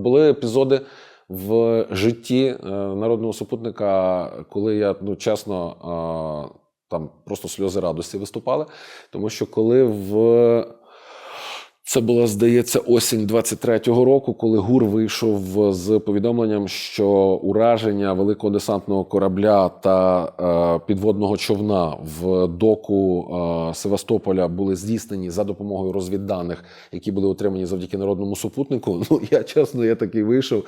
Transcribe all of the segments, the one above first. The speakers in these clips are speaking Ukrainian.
Були епізоди в житті е, народного супутника, коли я ну чесно. е, Там просто сльози радості виступали, тому що коли в це була, здається, осінь 23-го року, коли ГУР вийшов з повідомленням, що ураження великого десантного корабля та е, підводного човна в доку е, Севастополя були здійснені за допомогою розвідданих, які були отримані завдяки народному супутнику. Ну я чесно, я такий вийшов.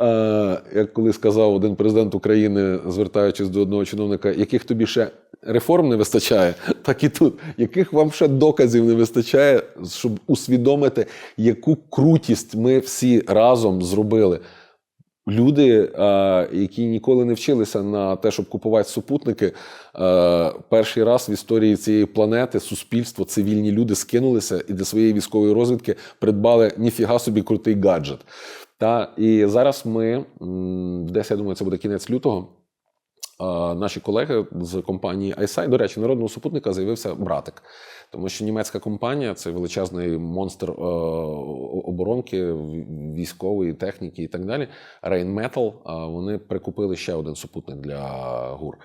Е, як коли сказав один президент України, звертаючись до одного чиновника, яких тобі ще реформ не вистачає, так і тут. Яких вам ще доказів не вистачає, щоб усвідомити, яку крутість ми всі разом зробили. Люди, які ніколи не вчилися на те, щоб купувати супутники, перший раз в історії цієї планети суспільство, цивільні люди скинулися і для своєї військової розвідки придбали ніфіга собі крутий гаджет. Та і зараз ми десь я думаю, це буде кінець лютого. Наші колеги з компанії iSight, до речі, народного супутника з'явився братик, тому що німецька компанія це величезний монстр е, оборонки, військової техніки і так далі. Rheinmetall, а вони прикупили ще один супутник для ГУР.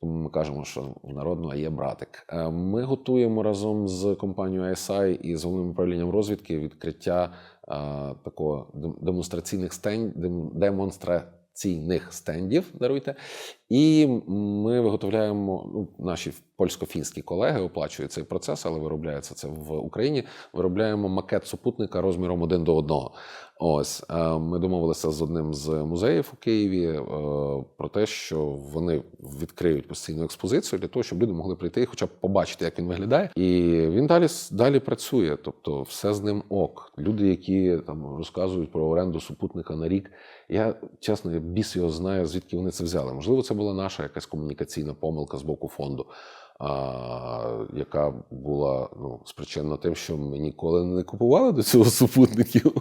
Тому ми кажемо, що народного є братик. Е, Ми готуємо разом з компанією ISI і з головним управлінням розвідки відкриття е, такого демонстраційних стенд, дем- демонстраційних стендів. Даруйте. І ми виготовляємо ну, наші польсько-фінські колеги оплачують цей процес, але виробляється це в Україні. Виробляємо макет супутника розміром один до одного. Ось е, ми домовилися з одним з музеїв у Києві е, про те, що вони відкриють постійну експозицію для того, щоб люди могли прийти і хоча б побачити, як він виглядає. І він далі далі працює. Тобто, все з ним ок. Люди, які там розказують про оренду супутника на рік. Я чесно, я біс його знаю, звідки вони це взяли. Можливо, це була наша якась комунікаційна помилка з боку фонду. А, яка була ну спричинена тим, що ми ніколи не купували до цього супутників.